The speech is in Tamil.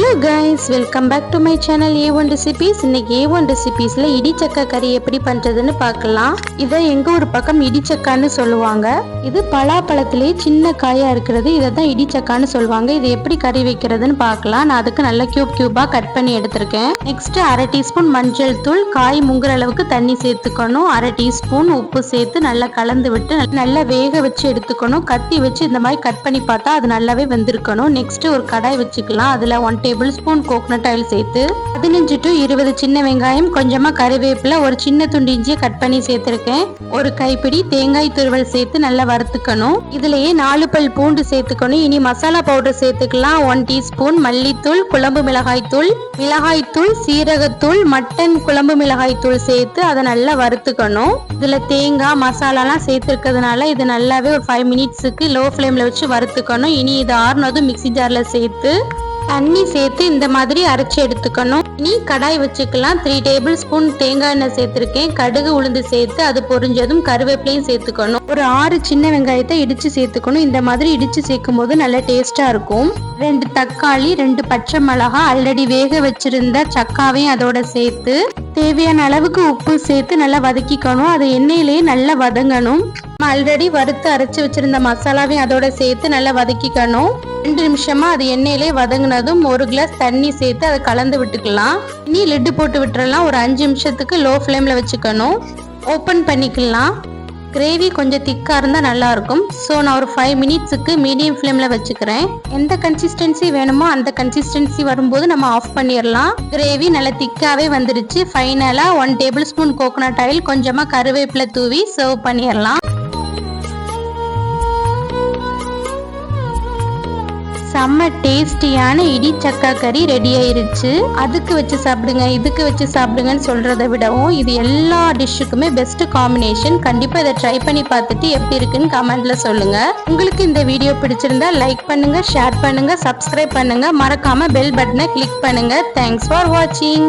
Hello guys welcome back to my channel A one recipes இன்னைக்கு ஏ ஒன் ரெசிபீஸில் இடிச்சக்கா கறி எப்படி பண்ணுறதுன்னு பார்க்கலாம். இதை எங்கள் ஊர் பக்கம் இடிச்சக்கான்னு சொல்லுவாங்க. இது பலாப்பழத்திலேயே சின்ன காயாக இருக்கிறது இதை தான் இடிச்சக்கான்னு சொல்லுவாங்க. இது எப்படி கறி வைக்கிறதுன்னு பார்க்கலாம். நான் அதுக்கு நல்ல கியூப் கியூபாக கட் பண்ணி எடுத்திருக்கேன். நெக்ஸ்ட் அரை டீஸ்பூன் மஞ்சள் தூள் காய் முங்குற அளவுக்கு தண்ணி சேர்த்துக்கணும். அரை டீஸ்பூன் உப்பு சேர்த்து நல்லா கலந்து விட்டு நல்லா வேக வச்சு எடுத்துக்கணும். கத்தி வச்சு இந்த மாதிரி கட் பண்ணி பார்த்தா அது நல்லாவே வெந்திருக்கணும். நெக்ஸ்ட் ஒரு கடாய் வச்சுக்கலாம். அதில் one tablespoon coconut oil சேர்த்து பதினஞ்சு டு இருபது சின்ன வெங்காயம் கொஞ்சமாக கறிவேப்பிலை ஒரு சின்ன துண்டு இஞ்சியை கட் பண்ணி சேர்த்துருக்கேன். ஒரு கைப்பிடி தேங்காய் துருவல் சேர்த்து நல்லா வறுத்துக்கணும். இதுலயே நாலு பல் பூண்டு சேர்த்துக்கணும். இனி மசாலா பவுடர் சேர்த்துக்கலாம். ஒன் டீஸ்பூன் மல்லித்தூள் குழம்பு மிளகாய்த்தூள் மிளகாய்த்தூள் சீரகத்தூள் மட்டன் குழம்பு மிளகாய்த்தூள் சேர்த்து அதை நல்லா வறுத்துக்கணும். இதில் தேங்காய் மசாலாலாம் சேர்த்துருக்கிறதுனால இது நல்லாவே ஒரு ஃபைவ் மினிட்ஸுக்கு லோ ஃப்ளேமில் வச்சு வறுத்துக்கணும். இனி இது ஆறுனதும் மிக்ஸி ஜாரில் சேர்த்து தண்ணி சேர்த்து இந்த மாதிரி அரைச்சி எடுத்துக்கணும். இனி கடாய் வச்சுக்கலாம். த்ரீ டேபிள் ஸ்பூன் தேங்காய் எண்ணெய் சேர்த்துருக்கேன். கடுகு உளுந்து சேர்த்து அது பொரிஞ்சதும் கருவேப்பிலையும் சேர்த்துக்கணும். ஒரு ஆறு சின்ன வெங்காயத்தை இடிச்சு சேர்த்துக்கணும். இந்த மாதிரி இடிச்சு சேர்க்கும் போது நல்லா டேஸ்டா இருக்கும். ரெண்டு தக்காளி ரெண்டு பச்சை மிளகாய் ஆல்ரெடி வேக வச்சிருந்த சக்காவையும் அதோட சேர்த்து தேவையான அளவுக்கு உப்பு சேர்த்து நல்லா வதக்கிக்கணும். அது எண்ணெயிலேயே நல்லா வதங்கணும். ஆல்ரெடி வறுத்து அரைச்சி வச்சிருந்த மசாலாவையும் அதோட சேர்த்து நல்லா வதக்கிக்கணும். ரெண்டு நிமிஷமா அது எண்ணெயிலே வதங்கினதும் ஒரு கிளாஸ் தண்ணி சேர்த்து அதை கலந்து விட்டுக்கலாம். இனி லிட்டு போட்டு விட்டுறலாம். ஒரு அஞ்சு நிமிஷத்துக்கு லோ ஃப்ளேமில் வச்சுக்கணும். ஓப்பன் பண்ணிக்கலாம். கிரேவி கொஞ்சம் திக்காக இருந்தால் நல்லாயிருக்கும். ஸோ நான் ஒரு ஃபைவ் மினிட்ஸுக்கு மீடியம் ஃப்ளேமில் வச்சுக்கிறேன். எந்த கன்சிஸ்டன்சி வேணுமோ அந்த கன்சிஸ்டன்சி வரும்போது நம்ம ஆஃப் பண்ணிடலாம். கிரேவி நல்லா திக்காகவே வந்துருச்சு. ஃபைனலாக one tablespoon coconut oil கொஞ்சமாக கருவேப்பிலை தூவி சர்வ் பண்ணிடலாம். செம்ம டேஸ்டியான இடி சக்கா கறி ரெடி ஆயிருச்சு. அதுக்கு வச்சு சாப்பிடுங்க இதுக்கு வச்சு சாப்பிடுங்கன்னு சொல்றதை விடவும் இது எல்லா டிஷ்ஷுக்குமே பெஸ்ட் காம்பினேஷன் கண்டிப்பா இதை ட்ரை பண்ணி பார்த்துட்டு எப்படி இருக்குன்னு கமெண்ட்ல சொல்லுங்க. உங்களுக்கு இந்த வீடியோ பிடிச்சிருந்தா லைக் பண்ணுங்க ஷேர் பண்ணுங்க சப்ஸ்கிரைப் பண்ணுங்க. மறக்காம பெல் பட்டனை கிளிக் பண்ணுங்க. தேங்க்ஸ் ஃபார் வாட்சிங்